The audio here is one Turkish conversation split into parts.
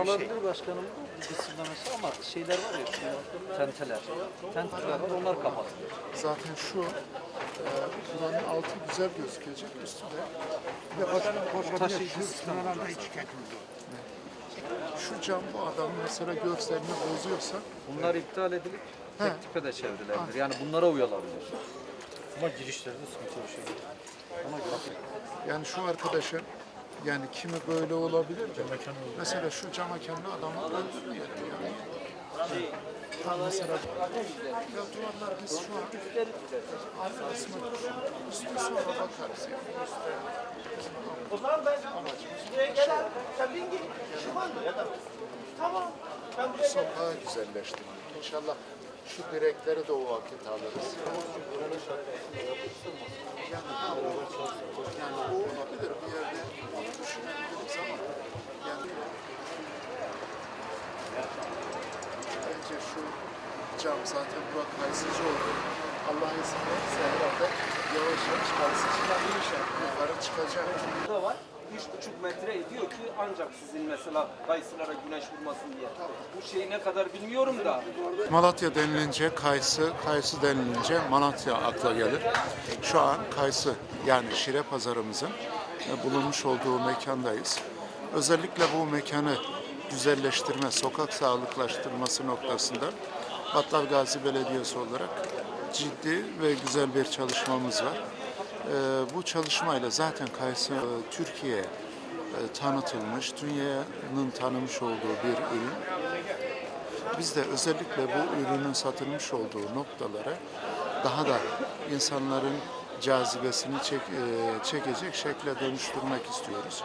olabilir başkanım bu dışındamesi ama şeyler var ya şu tenteler. Tenteler var onlar kapatılıyor. Zaten şu e, buranın altı güzel gözükecek üstünde. Bir de bak, Taşıyıcı şu cam bu adamın mesela görselerini bozuyorsa Bunlar iptal edilip He. tek tipe de çevrilebilir. Yani bunlara uyulabilir. Ama girişlerde sıkıntı yaşıyor. Ona göre yani şu arkadaşın yani kimi böyle olabilir de mesela şu cam hakenli adamı öldürmeyelim yani. Tam mesela ya duvarlar biz şu an arkasına üstüne sonra bakarız yani. O zaman ben buraya gelen sen bin git. Şu var mı? Tamam. Ben buraya Sokağı güzelleştirmek. İnşallah şu direkleri de o vakit alırız. Yani, yani o olabilir bir yerde onu düşünebiliriz ama yani bence şu cam zaten Burak kayısıcı oldu. Allah izin verirse herhalde yavaş yavaş kayısıcılar yukarı çıkacak. da var. 3,5 metre ediyor ki ancak sizin mesela kayısılara güneş vurmasın diye. Bu şeyi ne kadar bilmiyorum da. Malatya denilince kayısı, kayısı denilince Malatya akla gelir. Şu an kayısı yani Şire pazarımızın e, bulunmuş olduğu mekandayız. Özellikle bu mekanı güzelleştirme, sokak sağlıklaştırması noktasında Battal Gazi Belediyesi olarak ciddi ve güzel bir çalışmamız var. E, Bu çalışmayla zaten kayısı e, Türkiye'ye e, tanıtılmış, dünyanın tanımış olduğu bir ürün. Biz de özellikle bu ürünün satılmış olduğu noktalara daha da insanların cazibesini çek, e, çekecek şekle dönüştürmek istiyoruz.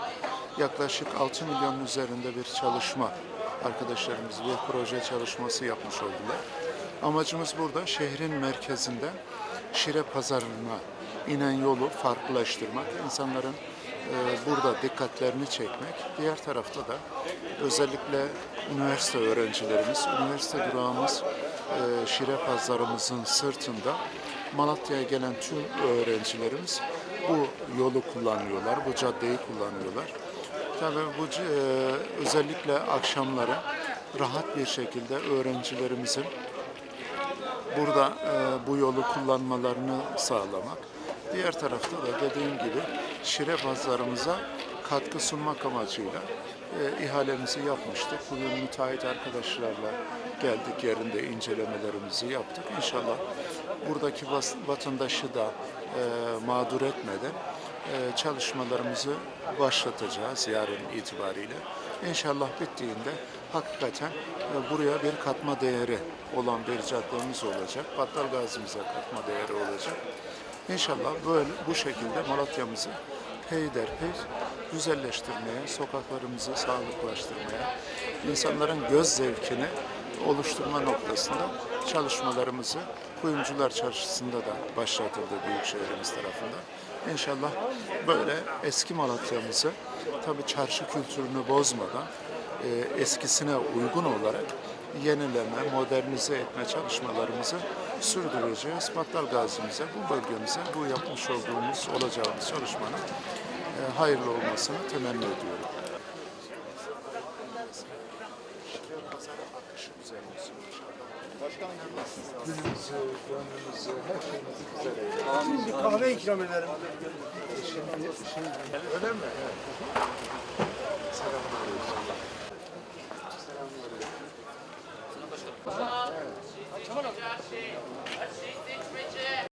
Yaklaşık 6 milyon üzerinde bir çalışma arkadaşlarımız bir proje çalışması yapmış oldular. Amacımız burada şehrin merkezinden Şire pazarına inen yolu farklılaştırmak, insanların e, burada dikkatlerini çekmek. Diğer tarafta da özellikle üniversite öğrencilerimiz, üniversite durağımız e, Şire pazarımızın sırtında Malatya'ya gelen tüm öğrencilerimiz bu yolu kullanıyorlar, bu caddeyi kullanıyorlar. Tabii bu e, özellikle akşamları rahat bir şekilde öğrencilerimizin burada bu yolu kullanmalarını sağlamak. Diğer tarafta da dediğim gibi Şire pazarımıza katkı sunmak amacıyla e, ihalemizi yapmıştık. Bugün müteahhit arkadaşlarla geldik yerinde incelemelerimizi yaptık. İnşallah buradaki vatandaşı da e, mağdur etmeden e, çalışmalarımızı başlatacağız yarın itibariyle. İnşallah bittiğinde hakikaten e, buraya bir katma değeri olan bir caddemiz olacak. Battal Gazi'mize katma değeri olacak. İnşallah böyle bu şekilde Malatya'mızı peyderpey güzelleştirmeye, sokaklarımızı sağlıklaştırmaya, insanların göz zevkini oluşturma noktasında çalışmalarımızı Kuyumcular Çarşısı'nda da başlatıldı Büyükşehirimiz tarafından. İnşallah böyle eski Malatya'mızı tabii çarşı kültürünü bozmadan e, eskisine uygun olarak yenileme, modernize etme çalışmalarımızı sürdüreceğiz. Battal Gazi'mize, bu bölgemize bu yapmış olduğumuz, olacağımız çalışmanın e, hayırlı olmasını temenni ediyorum. Günümüzü, gönlümüzü, her şeyimizi Şimdi kahve ikram ederim. Şimdi, şimdi. Öyle mi? Selamünaleyküm. Selamünaleyküm.